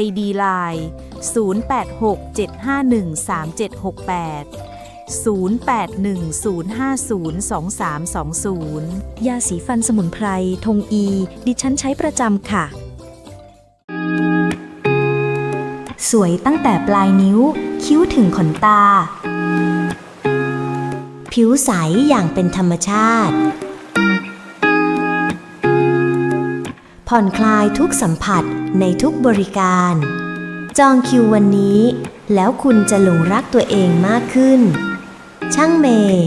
ID Line 0860502376ยาสีฟันสมุนไพร ทงอี ดิฉันใช้ประจำค่ะ สวยตั้งแต่ปลายนิ้ว คิ้วถึงขนตา ผิวใสอย่างเป็นธรรมชาติ ผ่อนคลายทุกสัมผัสในทุกบริการ จองคิววันนี้ แล้วคุณจะหลงรักตัวเองมากขึ้น ช่างเมย์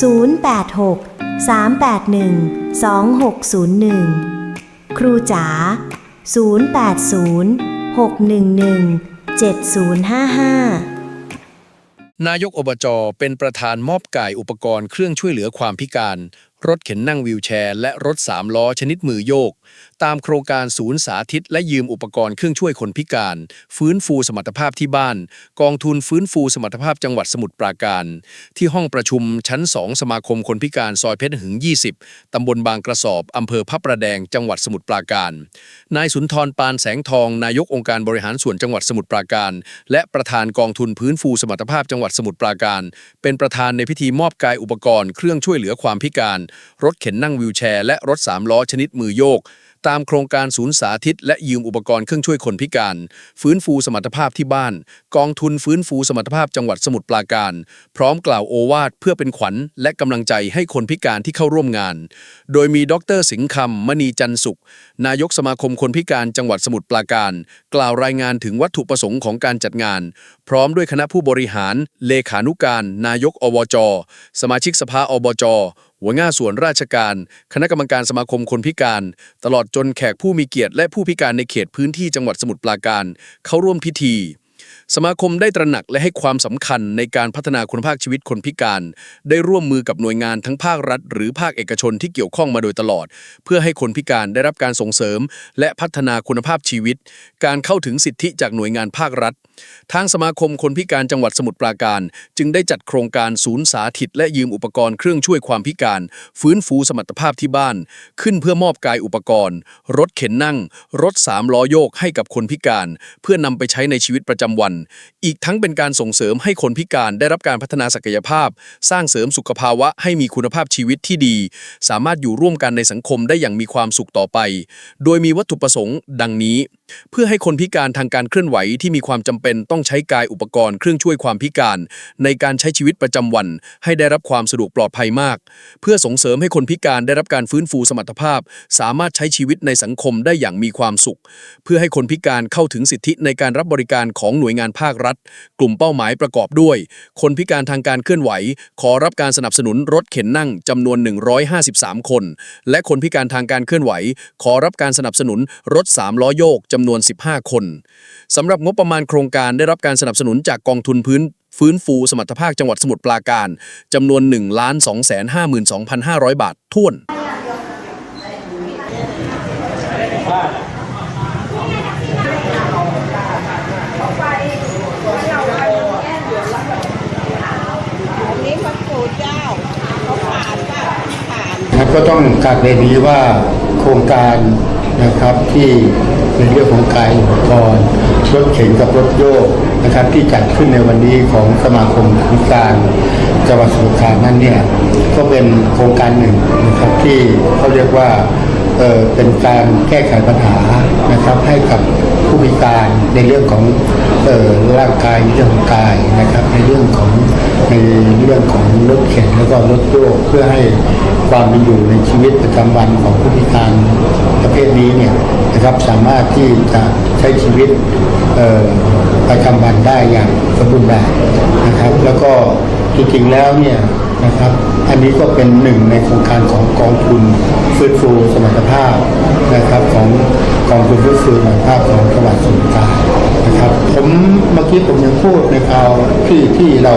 086 381 2601 ครูจ๋า080 611 7055 นายกอบจเป็นประธานมอบก่ายอุปกรณ์เครื่องช่วยเหลือความพิการ รถเข็นนั่งวีลแชร์ และรถสามล้อชนิดมือโยก ตามโครงการศูนย์สาธิต และยืมอุปกรณ์เครื่องช่วยคนพิการ ฟื้นฟูสมรรถภาพที่บ้าน กองทุนฟื้นฟูสมรรถภาพจังหวัดสมุทรปราการ ที่ห้องประชุมชั้น 2 สมาคมคนพิการซอยเพชรหึง 20 ตำบลบางกระสอบอำเภอพระประแดงจังหวัดสมุทรปราการ นายสุนทรปานแสงทอง นายกองค์การบริหารส่วนจังหวัดสมุทรปราการ และประธานกองทุนพื้นฟูสมรรถภาพจังหวัดสมุทรปราการ เป็นประธานในพิธีมอบกายอุปกรณ์เครื่องช่วยเหลือความพิการรถเข็นนั่งวีลแชร์ และรถสามล้อชนิดมือโยก ตามโครงการศูนย์สาธิต และยืมอุปกรณ์เครื่องช่วยคนพิการ ฟื้นฟูสมรรถภาพที่บ้าน กองทุนฟื้นฟูสมรรถภาพจังหวัดสมุทรปราการ พร้อมกล่าวโอวาทเพื่อเป็นขวัญและกำลังใจให้คนพิการที่เข้าร่วมงาน โดยมีดรสิงห์คำมณีจันทร์สุข นายกสมาคมคนพิการจังหวัดสมุทรปราการ กล่าวรายงานถึงวัตถุประสงค์ของการจัดงาน พร้อมด้วยคณะผู้บริหาร เลขานุการ นายกอบจ สมาชิกสภาอบจ หัวหน้าส่วนราชการ คณะกรรมการสมาคมคนพิการ ตลอดจนแขกผู้มีเกียรติและผู้พิการในเขตพื้นที่จังหวัดสมุทรปราการ เข้าร่วมพิธี สมาคมได้ตระหนักและให้ความสำคัญในการพัฒนาคุณภาพชีวิตคนพิการ ได้ร่วมมือกับหน่วยงานทั้งภาครัฐ หรือภาคเอกชนที่เกี่ยวข้องมาโดยตลอด เพื่อให้คนพิการได้รับการส่งเสริม และพัฒนาคุณภาพชีวิต การเข้าถึงสิทธิจากหน่วยงานภาครัฐ ทางสมาคมคนพิการจังหวัดสมุทรปราการ จึงได้จัดโครงการศูนย์สาธิต และยืมอุปกรณ์เครื่องช่วยความพิการ ฟื้นฟูสมรรถภาพที่บ้าน ขึ้นเพื่อมอบกายอุปกรณ์ รถเข็นนั่ง รถสามล้อโยกให้กับคนพิการ เพื่อนำไปใช้ในชีวิตประจำวันอีกทั้งเป็นการส่งเสริมให้คนพิการได้รับการพัฒนาศักยภาพ สร้างเสริมสุขภาวะให้มีคุณภาพชีวิตที่ดี สามารถอยู่ร่วมกันในสังคมได้อย่างมีความสุขต่อไป โดยมีวัตถุประสงค์ ดังนี้ เพื่อให้คนพิการทางการเคลื่อนไหวที่มีความจำเป็นต้องใช้กายอุปกรณ์เครื่องช่วยความพิการ ในการใช้ชีวิตประจำวัน ให้ได้รับความสะดวกปลอดภัยมาก เพื่อส่งเสริมให้คนพิการได้รับการฟื้นฟูสมรรถภาพ สามารถใช้ชีวิตในสังคมได้อย่างมีความสุข เพื่อให้คนพิการเข้าถึงสิทธิในการรับบริการของหน่วยงานภาครัฐ กลุ่มเป้าหมายประกอบด้วย คนพิการทางการเคลื่อนไหว ขอรับการสนับสนุนรถเข็นนั่งจำนวน 153 คน และคนพิการทางการเคลื่อนไหว ขอรับการสนับสนุนรถ3ล้อโยกจำำนวน 15 คนสำหรับงบประมาณโครงการได้รับการสนับสนุนจากกองทุนพื้นฟื้นฟูสมรรถภาพจังหวัดสมุทรปราการจำนวน1 2 5 2 5 0 0 บาทท้วนก็ต้องกราบเรียนนี้ว่าโครงการ นะครับที่ในเรื่องของกายอุปกรณ์รถเข็นกับรถโยกนะครับ ที่จัดขึ้นในวันนี้ของสมาคมพิการจังหวัดสมุทราการนั้นเนี่ยก็เป็นโครงการหนึ่งนะครับที่เขาเรียกว่าเออเป็นการแก้ไขปัญหานะครับให้กับผู้พิ ในเรื่องของออร่างกายในเรื่องของกายนะครับ ในเรื่องของในเรื่องของรถเข็นแล้วก็รถโยกเพื่อให้ความเป็นอยู่ในชีวิตประจำวันของผู้พิการประเภทนี้เนี่ยนะครับสามารถที่จะใช้ชีวิตประจำวันได้อย่างสมบูรณ์แบบนะครับ แล้วก็จริงๆแล้วเนี่ยนะครับอันนี้ก็เป็นหนึ่งในโครงการของกองทุนฟื้นฟูสมรรถภาพนะครับของ กองทุนฟื้นฟูสมรรถภาพของจังหวัดสมุทรปราการนะครับผมเมื่อกี้ผมยังพูดในคราวที่ที่เรา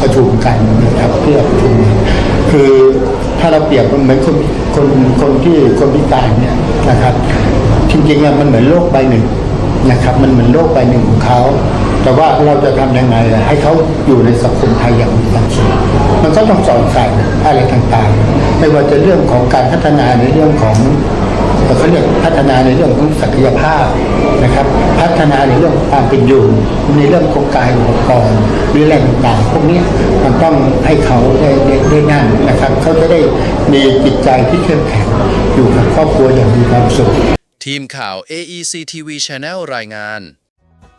ประชุมกันนะครับที่เราประชุมคือถ้าเราเปรียบมันเหมือนคนคนคนที่คนพิการเนี่ยนะครับ จริงๆอะมันเหมือนโลกใบหนึ่งนะครับ มันเหมือนโลกใบหนึ่งของเขาแต่ว่าเราจะทำยังไงให้เขาอยู่ในสังคมไทยอย่างมีความสุขมันก็ต้องสอนใส่อะไรต่างๆ ไม่ว่าจะเรื่องของการพัฒนาในเรื่องของ เขาเรียกพัฒนาในเรื่องของศักยภาพนะครับ พัฒนาในเรื่องของความเป็นอยู่ ในเรื่องของกายอุปกรณ์หรือแรงต่างๆพวกเนี้ยมันต้องให้เขาได้ได้ได้นั่นนะครับเขาจะได้มีจิตใจที่เข้มแข็งอยู่กับครอบครัวอย่างมีความสุขทีมข่าว AEC TV Channel รายงาน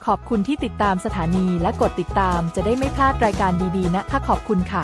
ขอบคุณที่ติดตามสถานีและกดติดตามจะได้ไม่พลาดรายการดีๆนะคะขอบคุณค่ะ